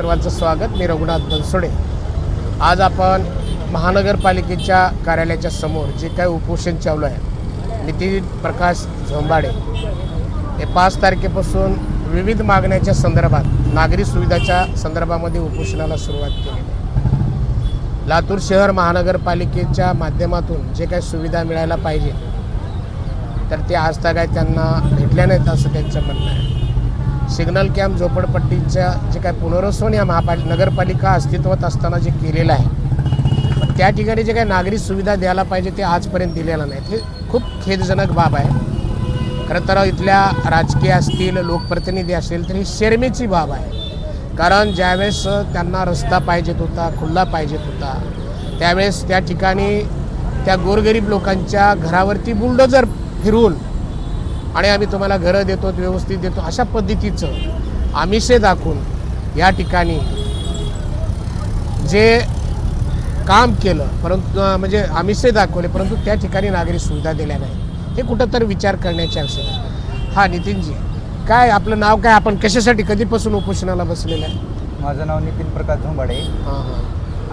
सर्वांचं स्वागत. मी रघुनाथ बनसोडे. आज आपण महानगरपालिकेच्या कार्यालयाच्या समोर जे काही उपोषण चालू आहे नितीन प्रकाश झोंबाडे हे पाच तारखेपासून विविध मागण्याच्या संदर्भात नागरी सुविधाच्या संदर्भामध्ये उपोषणाला सुरुवात केली. लातूर शहर महानगरपालिकेच्या माध्यमातून जे काही सुविधा मिळायला पाहिजे तर ते आज काय त्यांना भेटल्या नाहीत असं त्यांचं म्हणणं आहे. सिग्नल कॅम्प झोपडपट्टीच्या जे काय पुनर्वसन या महापाल नगरपालिका अस्तित्वात असताना जे केलेलं आहे त्या ठिकाणी जे काही नागरी सुविधा द्यायला पाहिजे ते आजपर्यंत दिलेलं नाहीत. हे खूप खेदजनक बाब आहे. खरं तर इथल्या राजकीय असतील लोकप्रतिनिधी असतील तर ही शेरमेची बाब आहे. कारण ज्यावेळेस त्यांना रस्ता पाहिजेत होता खुल्ला पाहिजेत होता त्यावेळेस त्या ठिकाणी त्या गोरगरीब लोकांच्या घरावरती बुलडोजर फिरून आणि आम्ही तुम्हाला घरं देतो व्यवस्थित देतो अशा पद्धतीचं आमिषे दाखवून या ठिकाणी जे काम केलं परंतु म्हणजे आमिषे दाखवले परंतु त्या ठिकाणी नागरी सुविधा दिल्या नाही. हे कुठं तर विचार करण्याची आवश्यकता. हा नितीनजी काय आपलं नाव काय? आपण कशासाठी कधीपासून उपोषणाला बसलेलं आहे? माझं नाव नितीन प्रकाश झोंबाडे. हां हां.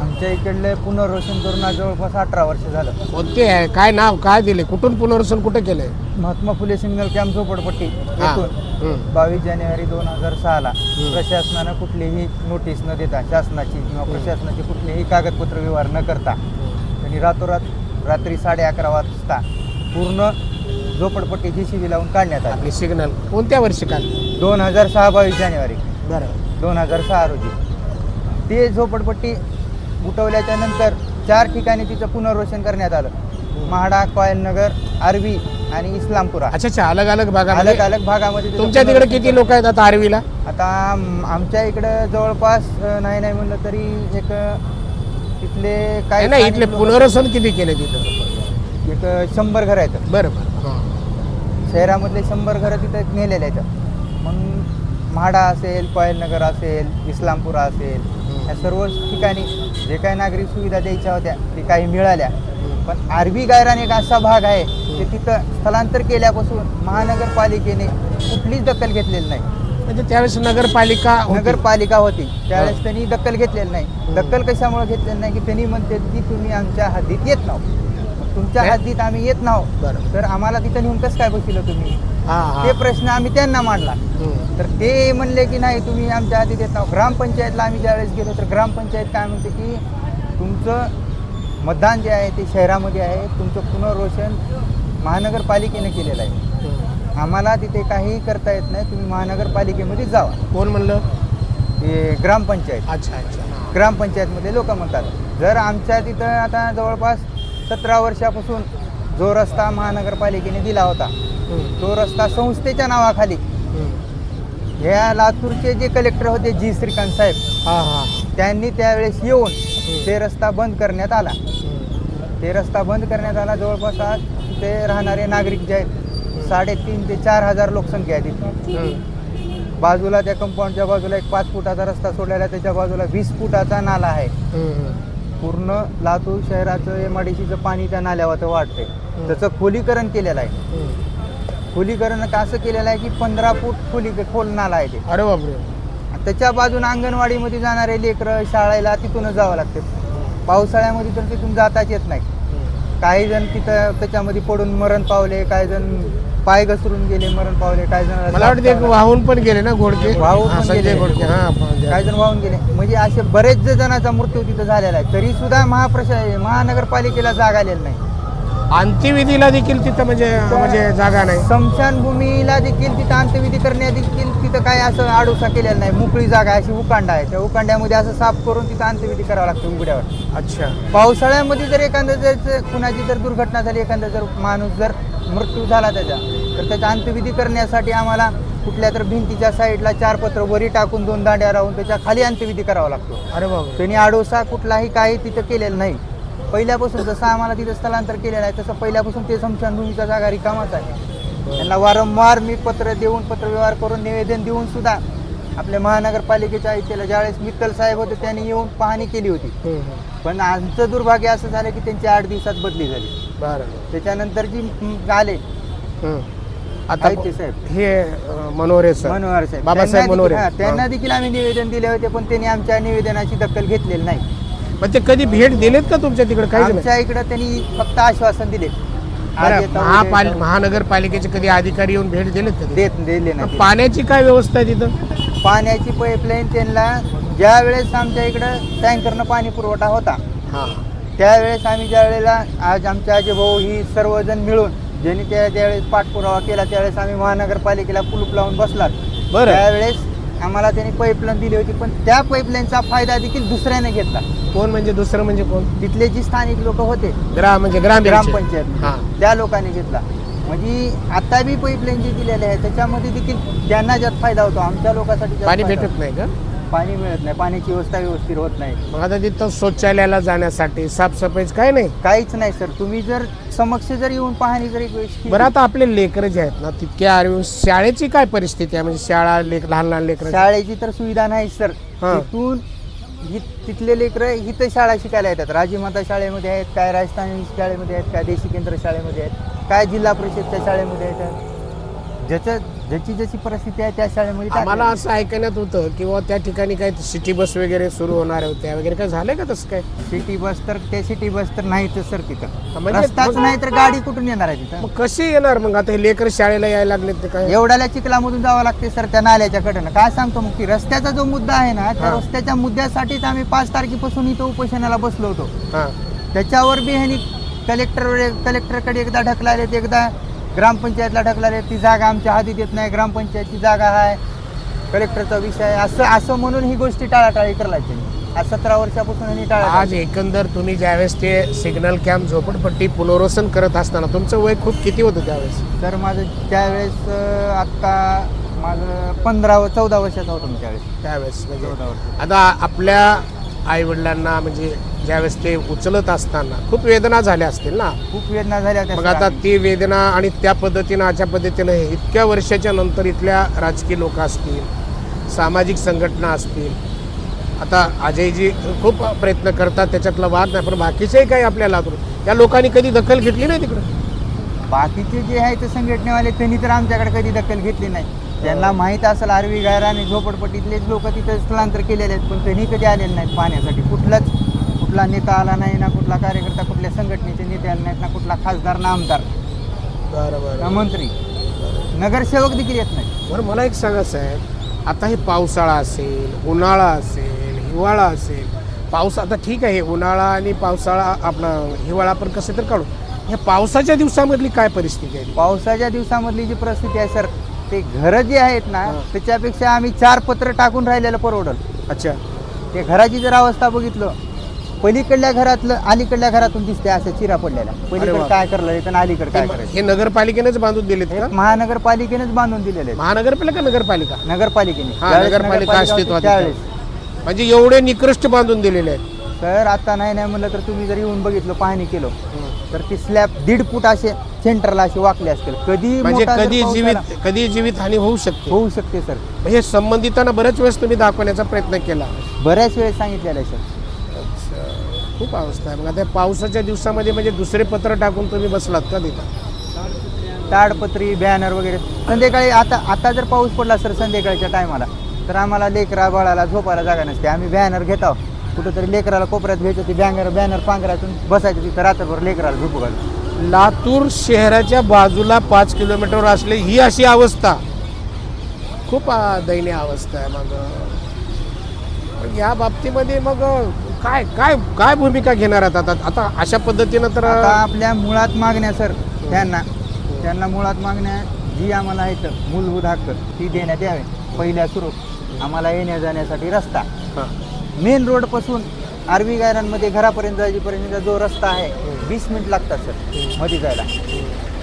आमच्या इकडले पुनर्वसन करून जवळपास अठरा वर्ष झालं. कोणते आहे? काय नाव काय दिले? कुठून पुनर्वसन कुठं केलंय महात्मा फुले सिग्नल कॅम्प झोपडपट्टी हां. येथून हं. बावीस जानेवारी दोन हजार सहाला. प्रशासनानं कुठलीही नोटीस न देता शासनाची किंवा प्रशासनाची कुठलीही कागदपत्र व्यवहार न करता त्यांनी रातोरात रात्री साडे अकरा वाजता पूर्ण झोपडपट्टी जी शिबी लावून काढण्यात आली. आपली सिग्नल कोणत्या वर्षी काढली? दोन हजार सहा बावीस जानेवारी. बरं. दोन हजार सहा रोजी. ते झोपडपट्टी उठवल्याच्या नंतर चार ठिकाणी तिचं पुनर्वसन करण्यात आलं. म्हाडा नगर आरवी आणि इस्लामपुरा. अच्छा अच्छा अलग अलग अलग भागामध्ये अलग भागामध्ये तिचं तुमच्या तिकडे पुनर्वसन किती लोक आहेत आता आरवीला. आता आम- आमच्या इकडं जवळपास अं, नाही नाही म्हणलं तरी एक अं, तिथले काय नाही इथले पुनर्वसन किती केले तिथं? एक अं, शंभर घर आहेत. बरं बरं हां. शहरामधले शंभर घरं तिथं नेलेले आहेत. मग म्हाडा असेल नगर असेल इस्लामपुरा असेल या सर्व ठिकाणी जे काही नागरी सुविधा द्यायच्या होत्या ते काही मिळाल्या. पण आरबी गायरान एक असा भाग आहे की तिथं स्थलांतर केल्यापासून महानगरपालिकेने कुठलीच दखल घेतलेली नाही. म्हणजे त्यावेळेस नगरपालिका. नगरपालिका होती. त्यावेळेस त्यांनी दखल घेतलेली नाही. दखल कशामुळे घेतलेली नाही की त्यांनी म्हणते की तुम्ही आमच्या हद्दीत येत मग तुमच्या हद्दीत आम्ही येत नाहो. तर आम्हाला तिथं नेऊन कसं काय बसलं तुम्ही? हां हां. ते प्रश्न आम्ही त्यांना मांडला. तर ते म्हणले की नाही तुम्ही आमच्या हाती देत नाहो. ग्रामपंचायतला आम्ही ज्यावेळेस गेलो तर ग्रामपंचायत काय म्हणते की तुमचं मतदान जे आहे ते शहरामध्ये आहे. तुमचं पुनर्वसन महानगरपालिकेने केलेलं आहे. आम्हाला तिथे काही करता येत नाही. तुम्ही महानगरपालिकेमध्ये जावा. कोण म्हणलं? हे ग्रामपंचायत. अच्छा अच्छा. हां. ग्रामपंचायतमध्ये लोक म्हणतात. जर आमच्या तिथं आता जवळपास सतरा वर्षापासून जो रस्ता महानगरपालिकेने दिला होता. तो रस्ता संस्थेच्या नावाखाली. ह्या लातूरचे जे कलेक्टर होते जी श्रीकांत साहेब हां हां त्यांनी त्यावेळेस येऊन ते रस्ता बंद करण्यात आला. ते रस्ता बंद करण्यात आला जवळपास आज तिथे राहणारे नागरिक जे आहेत साडेतीन ते चार हजार लोकसंख्या आहे तिथे. बाजूला त्या कंपाऊंडच्या बाजूला एक पाच फुटाचा रस्ता सोडलेला त्याच्या बाजूला वीस फुटाचा नाला आहे. पूर्ण लातूर शहराचं एम आय सीचं पाणी त्या नाल्यावर वाढते त्याचं खोलीकरण केलेलं आहे. खोलीकरण का असं केलेलं आहे की पंधरा फूट खोली खोल नाला आहे ते. अरे बापरे. त्याच्या बाजून अंगणवाडीमध्ये जाणारे लेकरं शाळेला तिथूनच जावं लागते. पावसाळ्यामध्ये तर तिथून जाताच येत नाही. काही जण तिथं त्याच्यामध्ये पडून मरण पावले काही जण पाय घसरून गेले मरण पावले काही जण मला वाटतं एक वाहून पण गेले ना घोडके? वाहून हां, पण संजय गेले. घोडके हां काही जण वाहून गेले. म्हणजे असे बरेच जणांचा मृत्यू तिथं झालेला आहे. तरी सुद्धा महाप्रशा महानगरपालिकेला जाग आलेला नाही. अंत्यविधीला देखील तिथं म्हणजे म्हणजे जागा नाही. स्मशानभूमीला देखील तिथं अंत्यविधी करण्यात देखील तिथं काय असं आडोसा केलेला नाही. मोकळी जागा आहे, अशी उकांडा आहे. त्या उकांड्यामध्ये असं साफ करून तिथं अंत्यविधी करावं लागतं उघड्यावर. अच्छा. पावसाळ्यामध्ये जर एखादं जर कुणाची जर दुर्घटना झाली एखादा जर माणूस जर मृत्यू झाला त्याचा. तर त्याचा अंत्यविधी करण्यासाठी आम्हाला कुठल्या तर भिंतीच्या साईडला चार पत्र वरी टाकून दोन दांड्या राहून त्याच्याखाली अंत्यविधी करावा लागतो. अरे बापरे. त्यांनी आडोसा कुठलाही काही तिथं केलेलं नाही. पहिल्यापासून जसं आम्हाला तिथं स्थलांतर केलेलं आहे तसं पहिल्यापासून ते स्मशानभूमीचा जागा रिकामाच आहे. त्यांना वारंवार मी पत्र देऊन पत्रव्यवहार करून निवेदन देऊन सुद्धा आपल्या महानगरपालिकेच्या आयुक्ताला ज्यावेळेस मित्तल साहेब होते त्यांनी येऊन पाहणी केली होती. हं, हं. पण आमचं दुर्भाग्य असं झालं की त्यांची आठ दिवसात बदली झाली. बरं. त्याच्यानंतर जी म, आले हं. आता आहेत ते साहेब. हे अं, मनोरे सर. मनोहर साहेब. बाबासाहेब त्यांना. देखील- हा, त्यांना. देखील आम्ही निवेदन दिले होते पण त्यांनी आमच्या निवेदनाची दखल घेतलेली नाही. पण ते कधी भेट दिलेत का तुमच्या तिकडे? काही नाही. आमच्या इकडे त्यांनी फक्त आश्वासन दिले. आज बरं, येतो, महापाल उद्या महानगरपालिकेचे कधी अधिकारी येऊन भेट दिलेत. कधी देत दिले नाही. पाण्याची काय व्यवस्था आहे तिथं? पाण्याची पाईपलाईन त्यांना ज्या वेळेस आमच्या इकडं टँकरनं पाणी पुरवठा होता हां. त्यावेळेस आम्ही ज्या वेळेला आज आमचे आजे भाऊ ही सर्वजण मिळून ज्यांनी त्या त्यावेळेस पाठपुरावा केला त्यावेळेस आम्ही महानगरपालिकेला कुलूप लावून बसलात. बरं. त्यावेळेस आम्हाला त्यांनी पाईपलाईन दिली होती पण त्या पाईपलाईनचा फायदा देखील दुसऱ्याने घेतला. कोण म्हणजे दुसरं म्हणजे कोण? तिथले जी स्थानिक लोक होते ग्राम म्हणजे ग्राम ग्रामपंचायत. त्या लोकांनी घेतला. म्हणजे आता बी पाईपलाईन जी दिलेली आहे त्याच्यामध्ये देखील त्यांना ज्यात फायदा होतो आमच्या लोकांसाठी पाणी फायदा भेटत नाही का. पाणी मिळत नाही पाण्याची व्यवस्था व्यवस्थित होत नाही. मग आता तिथं शौचालयाला जाण्यासाठी साफसफाईच काय नाही? काहीच नाही सर. तुम्ही जर समक्ष जर येऊन पाहणी जरी केली- बरं आता आपले लेकरं जे आहेत ना तितके आरवी शाळेची काय परिस्थिती आहे? म्हणजे शाळा लेक लहान लहान लेकरं शाळेची तर सुविधा नाही सर. हा. तिथून हि- तिथले लेकरं इथं शाळा शिकायला येतात. राजीमाता शाळेमध्ये आहेत काय राजस्थानी शाळेमध्ये आहेत काय देशी केंद्र शाळेमध्ये आहेत. काय जिल्हा परिषदच्या शाळेमध्ये आहेत ज्याचं ज्याची जशी परिस्थिती आहे त्या शाळेमध्ये आम्हाला टाकलं. असं ऐकण्यात होतं की बुवा त्या ठिकाणी काय सिटी बस वगैरे सुरू होणार होत्या वगैरे काय झालंय का तसं काय सिटी बस तर ते सिटी बस तर नाहीच सर तिथं. म्हणजे रस्ताच मग- नाही तर गाडी कुठून येणार आहे तिथं? मग कसे येणार मग? आता हे लेकर शाळेला यायला लागले ते काय? एवढ्याला चिखलामधून जावं लागते सर त्या नाल्याच्या कडेनं. काय सांगतो मग की रस्त्याचा जो मुद्दा आहे ना त्या हा. रस्त्याच्या मुद्द्यासाठीच आम्ही पाच तारखेपासून इथं उपोषणाला बसलो होतो. हां. त्याच्यावर बी ह्यांनी कलेक्टर कलेक्टरकडे एकदा ढकलालेत एकदा ग्रामपंचायतला ढकलाले ती जागा आमच्या हातीत येत नाही ग्रामपंचायतची जागा आहे कलेक्टरचा विषय आहे. असं असं म्हणून ही गोष्टी टाळाटाळी करायला त्यांनी आज सतरा वर्षापासून आज एकंदर तुम्ही ज्यावेळेस ते सिग्नल कॅम्प झोपडपट्टी पुनर्वसन करत असताना तुमचं वय खूप किती होतं त्यावेळेस? तर माझं त्यावेळेस आत्ता माझं पंधरा चौदा वर्षाचा होतो त्यावेळेस. त्यावेळेस म्हणजे आता आपल्या आई वडिलांना म्हणजे ज्यावेळेस ते उचलत असताना खूप वेदना झाल्या असतील ना? खूप वेदना झाल्या मग आता. ती वेदना आणि त्या पद्धतीनं अशा पद्धतीनं हे इतक्या वर्षाच्या नंतर इथल्या राजकीय लोक असतील सामाजिक संघटना असतील. आता अजयजी खूप प्रयत्न करतात त्याच्यातला वाद नाही पण बाकीचेही काही आपल्याला या लोकांनी कधी दखल घेतली नाही तिकडं? बाकीचे जे आहे ते संघटनेवाले त्यांनी तर आमच्याकडे कधी दखल घेतली नाही. त्यांना माहीत असेल आरवी गायरा आणि झोपडपट्टीतलेच लोक तिथे स्थलांतर केलेले आहेत पण त्यांनी कधी आलेले नाहीत पाहण्यासाठी. कुठलाच कुठला नेता आला नाही ना कुठला कार्यकर्ता कुठल्या संघटनेचे नेते आले नाहीत ना कुठला खासदार ना आमदार. बरं ना मंत्री. नगरसेवक देखील येत नाही बरं मला एक सांगा साहेब. आता हे पावसाळा असेल उन्हाळा असेल हिवाळा असेल पाऊस आता ठीक आहे उन्हाळा आणि पावसाळा आपला हिवाळा पण कसं तर काढू. ह्या पावसाच्या दिवसामधली काय परिस्थिती आहे? पावसाच्या दिवसामधली जी परिस्थिती आहे सर ते घरं जी आहेत ना हा. त्याच्यापेक्षा आम्ही चार पत्र टाकून राहिलेलं परवडल. अच्छा. ते घराची जर अवस्था बघितलं पलीकडल्या घरातलं अलीकडल्या घरातून दिसते असं चिरा पडलेला. पलीकडे वा. काय करलं आणि अलीकडे काय हे- करायचं? हे नगरपालिकेनेच बांधून दिलेत का? एक महानगरपालिकेनेच बांधून दिलेले आहेत. महानगरपालिका नगरपालिका? नगरपालिकेने. हा, ज्यावेळेस नगरपालिका नगरपालिका अस्तित्वात होती. त्यावेळेस. म्हणजे एवढे निकृष्ट बांधून दिलेले आहेत. तर आता नाही नाही म्हणलं तर तुम्ही जर येऊन बघितलं पाहणी केलं तर ती स्लॅब दीड फूट असे सेंटरला असे वाकले असतील. कधी म्हणजे मोठा जर कधी पाऊस जीवित आला, कधी जीवित हानी होऊ शकते. होऊ शकते सर. हे संबंधितांना बऱ्याच वेळेस तुम्ही दाखवण्याचा प्रयत्न केला. बऱ्याच वेळेस सांगितलेलं आहे सर. खूप अवस्था आहे. मग आता पावसाच्या दिवसामध्ये म्हणजे दुसरे पत्र टाकून तुम्ही बसलात का तिथं? ताडपत्री बॅनर वगैरे. संध्याकाळी आता आता जर पाऊस पडला सर संध्याकाळच्या टायमाला तर आम्हाला लेकरा बाळाला झोपायला जागा नसते. आम्ही बॅनर घेतो कुठंतरी लेकराला कोपऱ्यात घ्यायचं ते बॅनर बॅनर पांघरातून बसायचं तिथं रात्रभर लेकराला झोपू घालू लातूर शहराच्या बाजूला पाच किलोमीटरवर असले ही अशी अवस्था. खूप दयनीय अवस्था आहे. मग मग या बाबतीमध्ये मग काय काय काय भूमिका घेणार आहात आता? आता अशा पद्धतीनं तर आता आपल्या मुळात मागण्या सर त्यांना. त्यांना मुळात मागण्या जी आम्हाला आहेत मूलभूत हक्क ती देण्यात यावे. पहिल्या सुरू आम्हाला येण्या जाण्यासाठी रस्ता. हां. मेन रोडपासून आरवी गायरांमध्ये घरापर्यंत जायपर्यंतचा जो रस्ता आहे वीस मिनिट लागतात सरमध्ये जायला.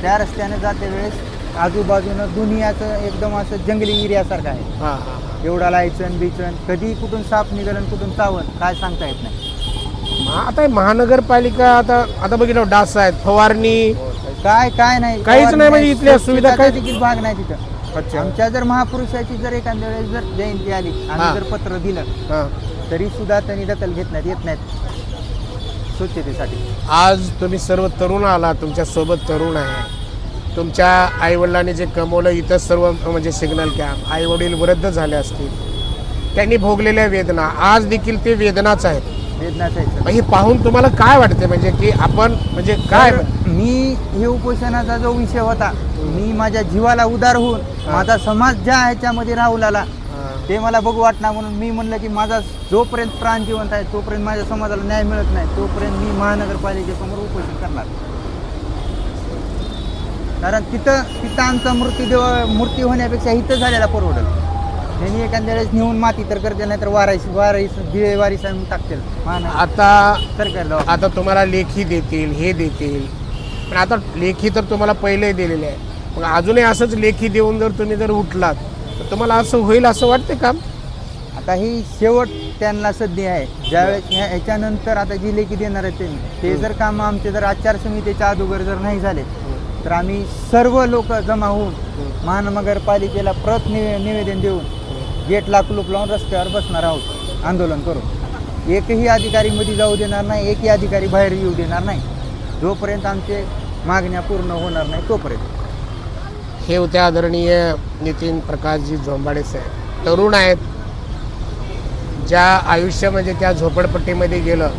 त्या रस्त्याने जाते वेळेस आजूबाजूनं दुनियाचं एकदम असं जंगली एरियासारखं आहे. एवढा लायचन बिचन कधी कुठून साप निघालं आणि कुठून चावण काय सांगता येत नाही. आता हे महानगरपालिका आता आता बघितलं डास आहेत फवारणी. काय काय नाही. काहीच नाही म्हणजे इथल्या सुविधा काय- देखील भाग नाही तिथं. अच्छा. आमच्या जर महापुरुषाची जर एखाद्या वेळेस जर जयंती आली हा. आम्ही जर पत्र दिलं हां. तरी सुद्धा त्यांनी दखल घेत नाहीत येत नाहीत. स्वच्छतेसाठी. आज तुम्ही सर्व तरुण आला तुमच्यासोबत तरुण आहे. तुमच्या आईवडिलांनी जे कमवलं इथं सर्व म्हणजे सिग्नल कॅम्प आईवडील वृद्ध झाले असतील. त्यांनी भोगलेल्या वेदना. आज देखील ते वेदनाच आहेत. वेदनाचं आहे हे पाहून तुम्हाला काय वाटते म्हणजे की आपण म्हणजे काय मी हे उपोषणाचा जो विषय होता मी माझ्या जीवाला उदार होऊन माझा समाज ज्या ह्याच्यामध्ये राहू लागला. ते मला बघू वाटणार म्हणून मी म्हणलं की माझा जोपर्यंत प्राण जिवंत आहे तोपर्यंत माझ्या समाजाला न्याय मिळत नाही तोपर्यंत मी महानगरपालिकेसमोर उपोषण करणार. कारण तिथं तिथं आमचा मृत्यूदेव मृत्यू होण्यापेक्षा इथं झालेला परवडल त्यांनी एखाद्या वेळेस नेऊन माती तर करते नाही तर वाराईस दिवेवारी सांगून टाकतील. आता सरकारला आता तुम्हाला लेखी देतील हे देतील. पण आता लेखी तर तुम्हाला पहिले दिलेले आहे. मग अजूनही असंच लेखी देऊन जर तुम्ही जर उठलात तर तुम्हाला असं होईल असं वाटते का? आता ही शेवट त्यांना सध्या आहे. ज्यावेळेस ह्या ह्याच्यानंतर आता जी लेखी देणार त्यांनी ते जर काम आमचे जर आचारसंहितेच्या अगोदर जर नाही झाले तर आम्ही सर्व लोक जमा होऊन महानगरपालिकेला प्रत निवे निवेदन देऊन गेटला कुलूप लावून रस्त्यावर बसणार आहोत आंदोलन करून. एकही अधिकारी मध्ये जाऊ देणार नाही एकही अधिकारी बाहेर येऊ देणार नाही. जोपर्यंत आमचे मागण्या पूर्ण होणार नाही तोपर्यंत. हे होते आदरणीय नितीन प्रकाशजी झोंबाडे साहेब. तरुण आहेत. ज्या आयुष्य म्हणजे त्या झोपडपट्टीमध्ये गेलं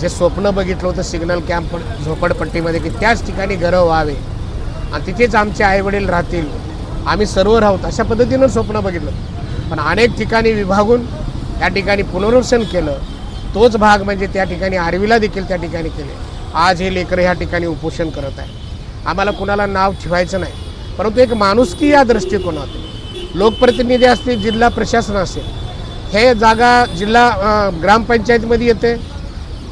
जे स्वप्न बघितलं होतं सिग्नल कॅम्प झोपडपट्टीमध्ये की त्याच ठिकाणी घरं व्हावे. आणि तिथेच आमचे आईवडील राहतील. आम्ही सर्व राहूत अशा पद्धतीनं स्वप्न बघितलं. पण अनेक ठिकाणी विभागून त्या ठिकाणी पुनर्वसन केलं. तोच भाग म्हणजे त्या ठिकाणी आर्वीला देखील त्या ठिकाणी केले. आज हे लेकरं ह्या ठिकाणी उपोषण करत आहे आम्हाला कुणाला नाव ठेवायचं नाही. परंतु एक माणुसकी या दृष्टिकोनातून. लोकप्रतिनिधी असतील जिल्हा प्रशासन असेल हे जागा जिल्हा ग्रामपंचायतीमध्ये येते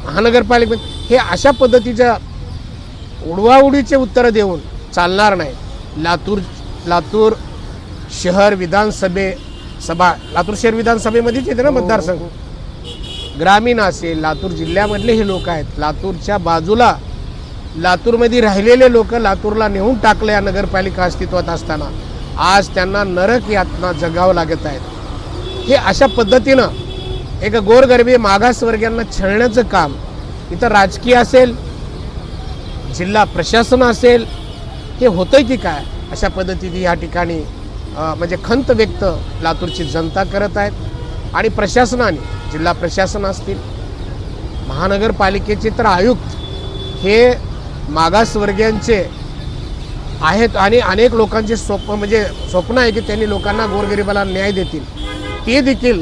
महानगरपालिकेमध्ये हे अशा पद्धतीच्या उडवाउडीचे उत्तरं देऊन चालणार नाही. लातूर लातूर शहर विधानसभे सभा लातूर शहर विधानसभेमध्येच येते ना मतदारसंघ? ग्रामीण असेल लातूर जिल्ह्यामधले हे लोक आहेत. लातूरच्या बाजूला लातूरमध्ये राहिलेले लोक लातूरला नेऊन टाकले या नगरपालिका अस्तित्वात असताना. आज त्यांना नरक यातना जगावं लागत आहेत. हे अशा पद्धतीनं एक गोरगरबी मागासवर्गीयांना छळण्याचं काम इथं राजकीय असेल जिल्हा प्रशासन असेल हे होतंय की काय? अशा पद्धतीने या ठिकाणी म्हणजे खंत व्यक्त लातूरची जनता करत आहेत आणि प्रशासनाने जिल्हा प्रशासन असतील महानगरपालिकेचे तर आयुक्त हे मागासवर्गीयांचे आहेत आणि अनेक लोकांचे स्वप्न म्हणजे स्वप्न आहे की त्यांनी लोकांना गोरगरिबाला न्याय देतील. ते देखील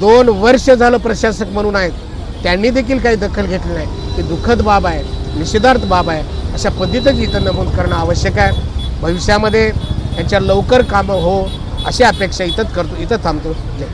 दोन वर्ष झालं प्रशासक म्हणून आहेत. त्यांनी देखील काही दखल घेतली नाही. ही दुःखद बाब आहे निषेधार्थ बाब आहे. अशा पद्धतीचं इथं नमूद करणं आवश्यक आहे. भविष्यामध्ये यांच्या लवकर कामं हो अशी अपेक्षा इथंच करतो इथं थांबतो. जय.